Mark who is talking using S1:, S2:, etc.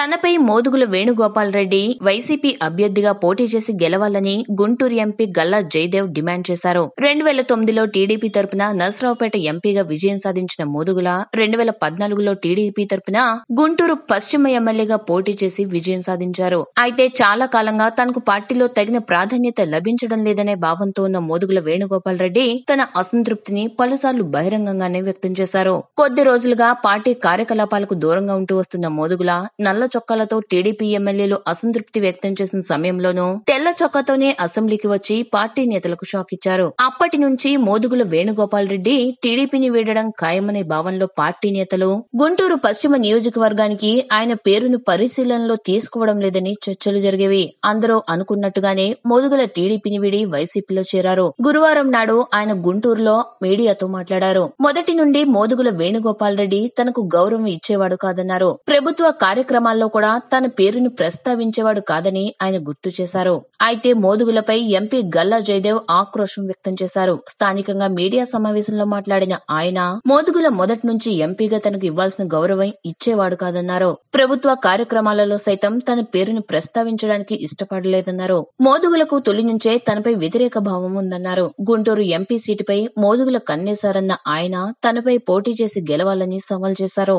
S1: తనపై మోదుగుల వేణుగోపాల్ రెడ్డి వైసీపీ అభ్యర్థిగా పోటీ చేసి గెలవాలని గుంటూరు ఎంపీ గల్లా జయదేవ్ డిమాండ్ చేశారు. రెండు వేల తొమ్మిదిలో టీడీపీ తరపున నర్సరావుపేట ఎంపీగా విజయం సాధించిన మోదుగుల రెండు వేల పద్నాలుగులో టీడీపీ తరపున గుంటూరు పశ్చిమ ఎమ్మెల్యేగా పోటీ చేసి విజయం సాధించారు. అయితే చాలా కాలంగా తనకు పార్టీలో తగిన ప్రాధాన్యత లభించడం లేదనే భావంతో ఉన్న మోదుగుల వేణుగోపాల్ రెడ్డి తన అసంతృప్తిని పలుసార్లు బహిరంగంగానే వ్యక్తం చేశారు. కొద్ది రోజులుగా పార్టీ కార్యకలాపాలకు దూరంగా ఉంటూ వస్తున్న మోదుగుల నల్ల చొక్కాలతో టీడీపీ ఎమ్మెల్యేలు అసంతృప్తి వ్యక్తం చేసిన సమయంలోనూ తెల్ల చొక్కాతోనే అసెంబ్లీకి వచ్చి పార్టీ నేతలకు షాక్ ఇచ్చారు. అప్పటి నుంచి మోదుగుల వేణుగోపాల్ రెడ్డి టీడీపీని వీడడం ఖాయమనే భావనలో పార్టీ నేతలు గుంటూరు పశ్చిమ నియోజకవర్గానికి ఆయన పేరును పరిశీలనలో తీసుకోవడం లేదని చర్చలు జరిగేవి. అందరూ అనుకున్నట్టుగానే మోదుగుల టీడీపీని వీడి వైసీపీలో చేరారు. గురువారం నాడు ఆయన గుంటూరులో మీడియాతో మాట్లాడారు. మొదటి నుండి మోదుగుల వేణుగోపాల్ రెడ్డి తనకు గౌరవం ఇచ్చేవాడు కాదన్నారు. ప్రభుత్వ కార్యక్రమాల్లో కూడా తన పేరును ప్రస్తావించేవాడు కాదని ఆయన గుర్తు చేశారు. అయితే మోదుగులపై ఎంపీ గల్లా జయదేవ్ ఆక్రోశం వ్యక్తం చేశారు. స్థానికంగా మీడియా సమావేశంలో మాట్లాడిన ఆయన మోదుగుల మొదటి నుంచి ఎంపీగా తనకు ఇవ్వాల్సిన గౌరవం ఇచ్చేవాడు కాదన్నారు. ప్రభుత్వ కార్యక్రమాలలో సైతం తన పేరును ప్రస్తావించడానికి ఇష్టపడలేదన్నారు. మోదుగులకు తొలి నుంచే తనపై వ్యతిరేక భావం ఉందన్నారు. గుంటూరు ఎంపీ సీటుపై మోదుగుల కన్నేశారన్న ఆయన తనపై పోటీ చేసి గెలవాలని సవాల్ చేశారు.